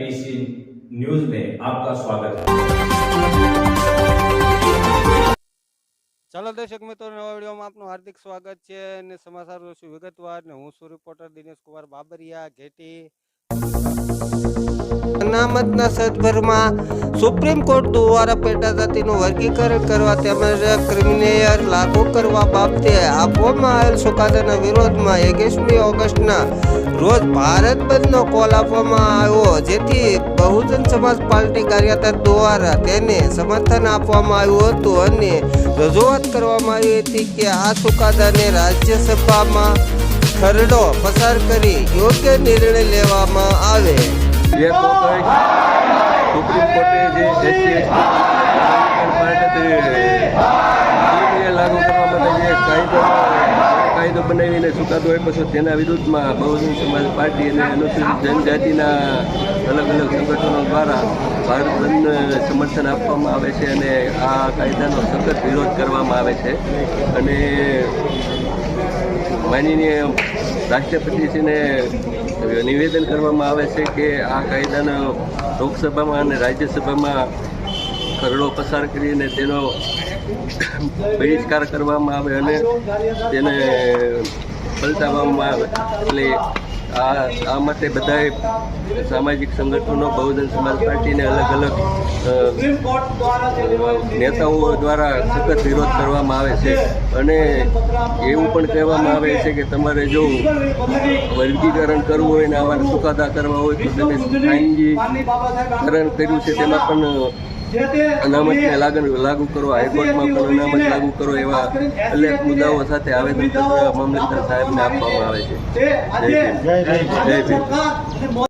PC news में आपका स्वागत है। ચાલો દર્શક મિત્રો નવા વિડીયોમાં આપનું હાર્દિક સ્વાગત છે અને સમાચાર જોશું વિગતવાર ને હું છું રિપોર્ટર દિનેશ કુમાર બાબરિયા ઘેટી અનામતના સદભરમાં સુપ્રીમ કોર્ટ દ્વારા પેટા જાતિનું વર્ગીકરણ કરવા તેમજ ક્રિમિનલ લાગુ કરવા બાબતે આપવામાં આવેલ ચુકાદાના વિરોધમાં એકવીસમી ઓગસ્ટના રોજ ભારત બંધનો કોલ આપવામાં આવ્યો. જેથી બહુજન સમાજ પાર્ટી કાર્યકર દ્વારા તેને સમર્થન આપવામાં આવ્યું હતું અને રજૂઆત કરવામાં આવી હતી કે આ ચુકાદાને રાજ્યસભામાં ખરડો પસાર કરી યોગ્ય નિર્ણય લેવામાં આવે. જે કોઈ સુપ્રીમ કોર્ટે જે એસસી લાગુ કરવા માટે જે કાયદો કાયદો બનાવીને ચુકાદો હોય પછી તેના વિરુદ્ધમાં બહુજન સમાજ પાર્ટી અને અનુસૂચિત જનજાતિના અલગ અલગ સંગઠનો દ્વારા ભારત બંધને સમર્થન આપવામાં આવે છે અને આ કાયદાનો સખત વિરોધ કરવામાં આવે છે. અને માનનીય રાષ્ટ્રપતિશ્રીને નિવેદન કરવામાં આવે છે કે આ કાયદાનો લોકસભામાં અને રાજ્યસભામાં ખરડો પસાર કરીને તેનો બહિષ્કાર કરવામાં આવે અને તેને પલટાવવામાં આવે. એટલે આ આ માટે બધાએ સામાજિક સંગઠનો, બહુજન સમાજ પાર્ટીને અલગ અલગ નેતાઓ દ્વારા સખત વિરોધ કરવામાં આવે છે. અને એવું પણ કહેવામાં આવે છે કે તમારે જો વર્ગીકરણ કરવું હોય ને આવા ચુકાદા કરવા હોય તો તમે ખાનગીકરણ કર્યું છે તેમાં પણ અનામતને લાગુ લાગુ કરો હાઈકોર્ટમાં પણ અનામત લાગુ કરો એવા અનેક મુદ્દાઓ સાથે આવેદનપત્ર મામલતદાર સાહેબને આપવામાં આવે છે. જય ભીમ. જય ભીમ.